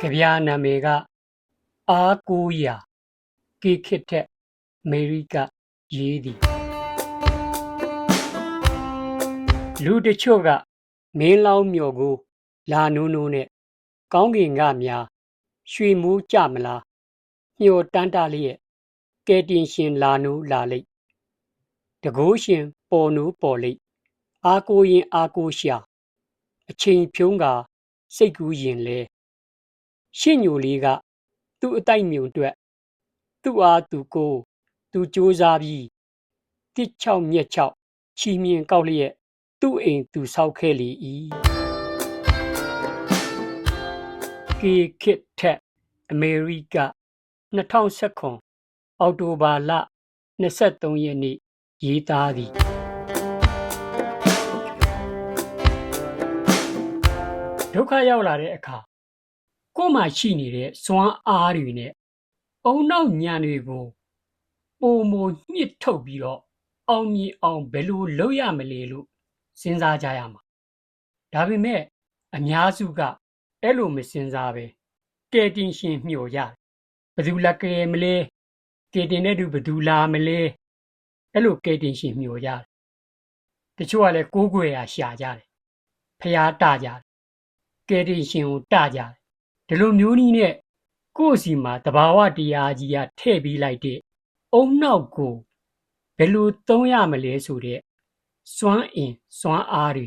ကြပြာနာမည်ကအားကိုးရာကေခစ်ထက်အမေရိကရေးသည်လူတချို့ကမင်းလောင်းမြော်ကို လာနိုးနိုးနဲ့ကောင်းကင်ကများရွှေမိုးကြမလားညှို့တန်းတလျက်ကဲတင်ရှင်လာနိုးလာလိမ့်တကိုးရှင်ပေါ်နိုးပေါ်လိမ့်အားကိုးရင်အားကိုးရှာအချိန်ဖြုံးကစိတ်ကူးရင်လဲ ရှင့်ညိုလေးက သူ့အတိုက်မြုံအတွက် သူ့အားသူကိုယ်သူစူးစားပြီးတစ်ချောက်မြက်ချောက်ချီမြင်ကောက်လျက်သူ့အိမ်သူဆောက်ခဲ့လေ၏ကေခစ်ထက်အမေရိက2019အောက်တိုဘာလ23ရက်နေ့ရေးသားသည်ဒုက္ခရောက်လာတဲ့အခါ ကိုယ်မှရှိနေတဲ့စွမ်းအားတွေနဲ့အုံနောက်ညံတွေကိုပုံမညှစ်ထုတ်ပြီးတော့အောင်မြင်အောင်ဘယ်လိုလုပ်ရမလဲလို့စဉ်းစားကြရမှာဒါပေမဲ့အများစုကအဲ့လိုမစဉ်းစားပဲကဲတင်ရှင်မျှော်ရတယ်ဘယ်သူလက်ကဲမလဲကဲတင်တဲ့သူဘယ်သူလာမလဲအဲ့လိုကဲတင်ရှင်မျှော်ရတယ်တချို့ကလည်းကိုးကွယ်ရာရှာကြတယ်ဖျားတကြတယ်ကဲတင်ရှင်ကိုတကြတယ် ဒီလိုမျိုးနည်းနဲ့ကိုယ့်စီမှာတဘာဝတရားကြီးကထည့်ပြီးလိုက်တဲ့အုံနောက်ကိုဘယ်လိုသုံးရမလဲဆိုတဲ့စွမ်းအင်စွမ်းအားတွေ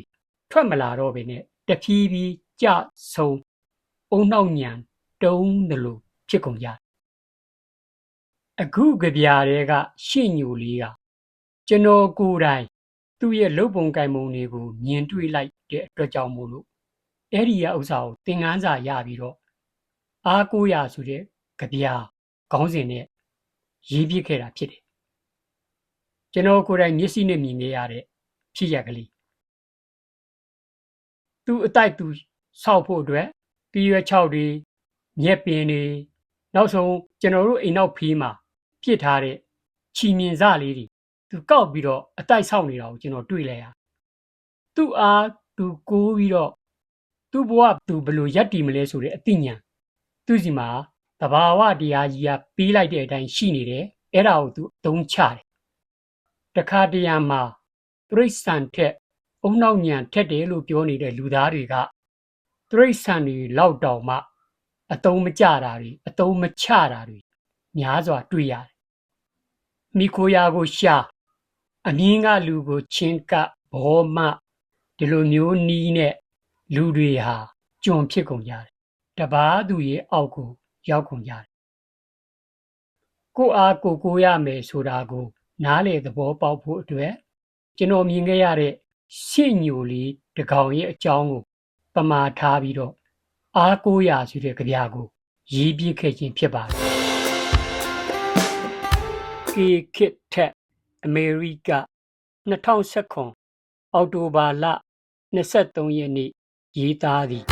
ထွက်မလာတော့ဘဲနဲ့တဖြည်းဖြည်းကြဆုံးအုံနောက်ညံတုံးတယ်လို့ဖြစ်ကုန်ကြတယ်အခုကြပြားတွေကရှင့်ညိုလေးကကျွန်တော်ကိုယ်တိုင်သူ့ရဲ့လုပ်ပုံကင်ပုံတွေကိုမြင်တွေ့လိုက်တဲ့အတွက်ကြောင့်မို့လို့အဲ့ဒီရဥစ္စာကိုသင်ခန်းစာရပြီးတော့ အားကိုးရဆိုတဲ့ကြပြားခေါင်းစဉ်နဲ့ရေးပြခဲ့တာဖြစ်တယ်ကျွန်တော်ကိုယ်တိုင်မျက်စိနဲ့မြင်ခဲ့ရတဲ့ဖြစ်ရကလေးသူအတိုက်သူဆောက်ဖို့အတွက်ပြီးရွက်6တွေမြက်ပင်တွေနောက်ဆုံးကျွန်တော်တို့အိမ်နောက်ဖေးမှာပြစ်ထားတဲ့ချီမြင်စလေးတွေသူကောက်ပြီးတော့အတိုက်ဆောက်နေတာကိုကျွန်တော်တွေ့လိုက်ရသူ့အားသူကိုးပြီးတော့သူ့ဘဝသူဘယ်လိုရက်တည်မလဲဆိုတဲ့အသိဉာဏ် သူ့စီမှာတဘာဝတရားကြီးကပြီးလိုက်တဲ့အတိုင်းရှိနေတယ်အဲ့ဒါကိုသူအသုံးချတယ်တခါတရံမှာတရိษံထက်အုံနောက်ညံထက်တယ်လို့ပြောနေတဲ့လူသားတွေကတရိษံတွေလောက်တောင်မှအတုံးမကြတာတွေအတုံးမချတာတွေများစွာတွေ့ရတယ်မိခိုရာကိုရှာအမြင်ကလူကိုချင်းကဘောမဒီလိုမျိုးနီးနဲ့လူတွေဟာကြုံဖြစ်ကုန်ကြတယ် တပားသူရဲ့အောက်ကို ရောက်ကုန်ကြတယ်ကိုအားကိုကိုရမယ်ဆိုတာကို နားလေသဘောပေါက်ဖို့အတွက်ကျွန်တော်မြင်ခဲ့ရတဲ့ရှင့်ညိုလေးတကောင်ရဲ့အကြောင်းကိုပမာထားပြီးတော့အားကိုးရာဆိုတဲ့ကြပြာကိုရေးပြခဲ့ခြင်းဖြစ်ပါတယ်။ကေခစ်ထက်အမေရိက2019အောက်တိုဘာလ23ရက်နေ့ရေးသားသည်